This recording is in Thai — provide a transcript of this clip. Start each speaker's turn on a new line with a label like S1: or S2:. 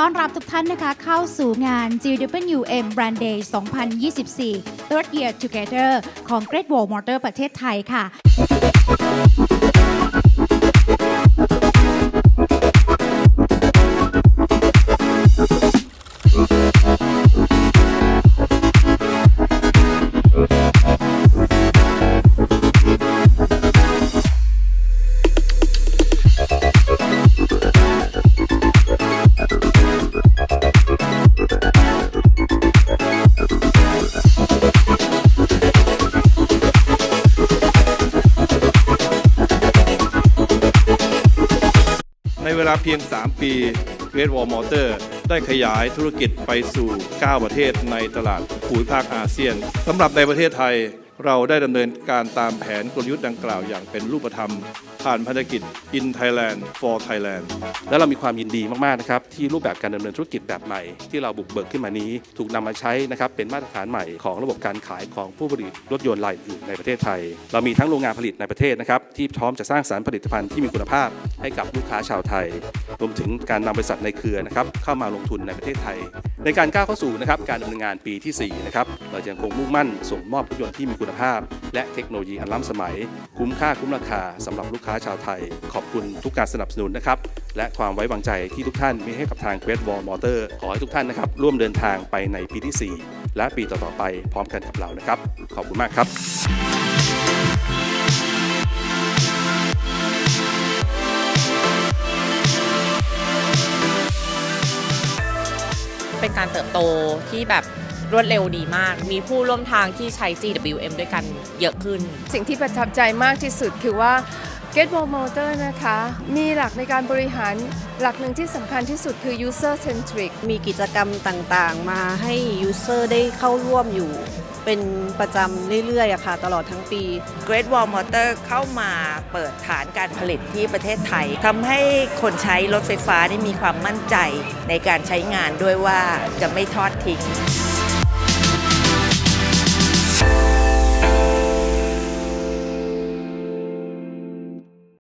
S1: ต้อนรับทุกท่านนะคะเข้าสู่งาน GWM Brand Day 2024 Third Year Together ของ Great Wall Motor ประเทศไทยค่ะ
S2: ในเวลาเพียง 3 ปี Great Wall Motor ได้ขยายธุรกิจไปสู่ 9 ประเทศในตลาดภูมิภาคอาเซียนสำหรับในประเทศไทย เราได้ดำเนินการตามแผนกลยุทธ์ดังกล่าวอย่างเป็นรูปธรรม ผ่านภารกิจ In Thailand for Thailand
S3: และเรามีความยินดีมากๆนะครับที่รูปแบบการดำเนินธุรกิจแบบใหม่ ที่เราบุกเบิกขึ้นมานี้ ถูกนำมาใช้นะครับเป็นมาตรฐานใหม่ของระบบการขายของผู้ผลิตรถยนต์รายอื่นในประเทศไทย เรามีทั้งโรงงานผลิตในประเทศนะครับที่พร้อมจะสร้างสารรค์ผลิตภัณฑ์ที่มีคุณภาพ ให้กับลูกค้าชาวไทย รวมถึงการนำบริษัทในเครือนะครับเข้ามาลงทุนในประเทศไทย ในการก้าวเข้าสู่นะครับการดำเนินงานปีที่ 4 นะครับ เราจะยังคงมุ่งมั่นส่งมอบรถยนต์ที่มีคุณภาพ และเทคโนโลยีอันล้ำสมัย คุ้มค่าคุ้มราคาสำหรับลูกค้าชาวไทย ขอบคุณทุกการสนับสนุนนะครับ และความไว้วางใจที่ทุกท่านมีให้กับทาง Great Wall Motor ขอให้ทุกท่านนะครับร่วมเดินทางไปในปีที่ 4 และปีต่อๆไปพร้อมกันกับเรานะครับ ขอบคุณมากครับ
S4: เป็นการเติบโตที่แบบรวดเร็วดีมาก มีผู้ร่วมทางที่ใช้ GWM ด้วยกันเยอะขึ้น
S5: สิ่งที่ประทับใจมากที่สุดคือว่า Get Wall Motor นะคะ มีหลักในการบริหารหลักหนึ่งที่สำคัญที่สุดคือ user centric
S6: มีกิจกรรมต่างๆ มาให้ยูเซอร์ได้เข้าร่วมอยู่ เป็นประจำเรื่อยๆอะค่ะ ตลอดทั้งปี
S7: Great Wall Motor เข้ามาเปิดฐานการผลิตที่ประเทศไทยทำให้คนใช้รถไฟฟ้าได้มีความมั่นใจในการใช้งานด้วยว่าจะไม่ทอดทิ้ง